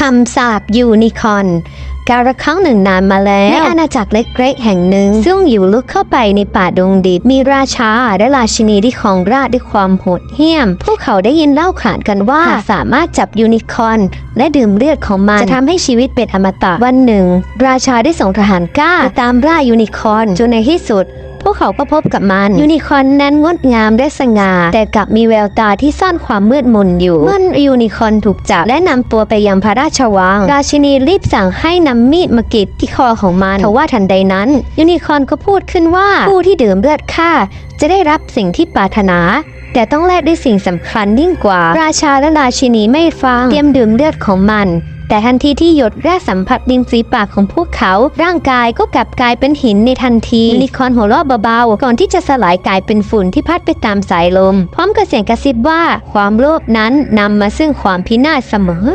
คำสาปยูนิคอร์นการละครั้งหนึ่งนานมาแล้ว ในอาณาจักรเล็กๆแห่งหนึ่ง ซึ่งอยู่ลึกเข้าไปในป่าดงดิบมีราชาและราชินีที่ครองราชย์ด้วยความโหดเหี้ยม พวกเขาได้ยินเล่าขานกันว่าหากสามารถจับยูนิคอร์นและดื่มเลือดของมัน จะทำให้ชีวิตเป็นอมตะวันหนึ่ง ราชาได้ส่งทหารกล้าไปตามล่ายูนิคอร์นจนในที่สุดพ วกเขาก็พบกับมัน ยูนิคอนนั้นงดงามและสง่าแต่กลับมีแววตาที่ซ่อนความมืดมนอยู่ เมื่อยูนิคอนถูกจับและนำตัวไปยังพระราชวัง ราชินีรีบสั่งให้นำมีดมากรีดที่คอของมันทว่าทันใดนั้น ยูนิคอนก็พูดขึ้นว่าผู้ที่ดื่มเลือดข้าจะได้รับสิ่งที่ปรารถนาแต่ต้องแลกด้วยสิ่งสำคัญยิ่งกว่า ราชาและราชินีไม่ฟัง เตรียมดื่มเลือดของมัน แต่ทันทีที่หยดแรกสัมผัสดินฝีปากของพวกเขา ร่างกายก็กลับกลายเป็นหินในทันทียูนิคอร์นหัวเราะเบาๆ ก่อนที่จะสลายกลายเป็นฝุ่นที่พัดไปตามสายลม พร้อมกับเสียงกระซิบว่า ความโลภนั้นนำมาซึ่งความพินาศเสมอ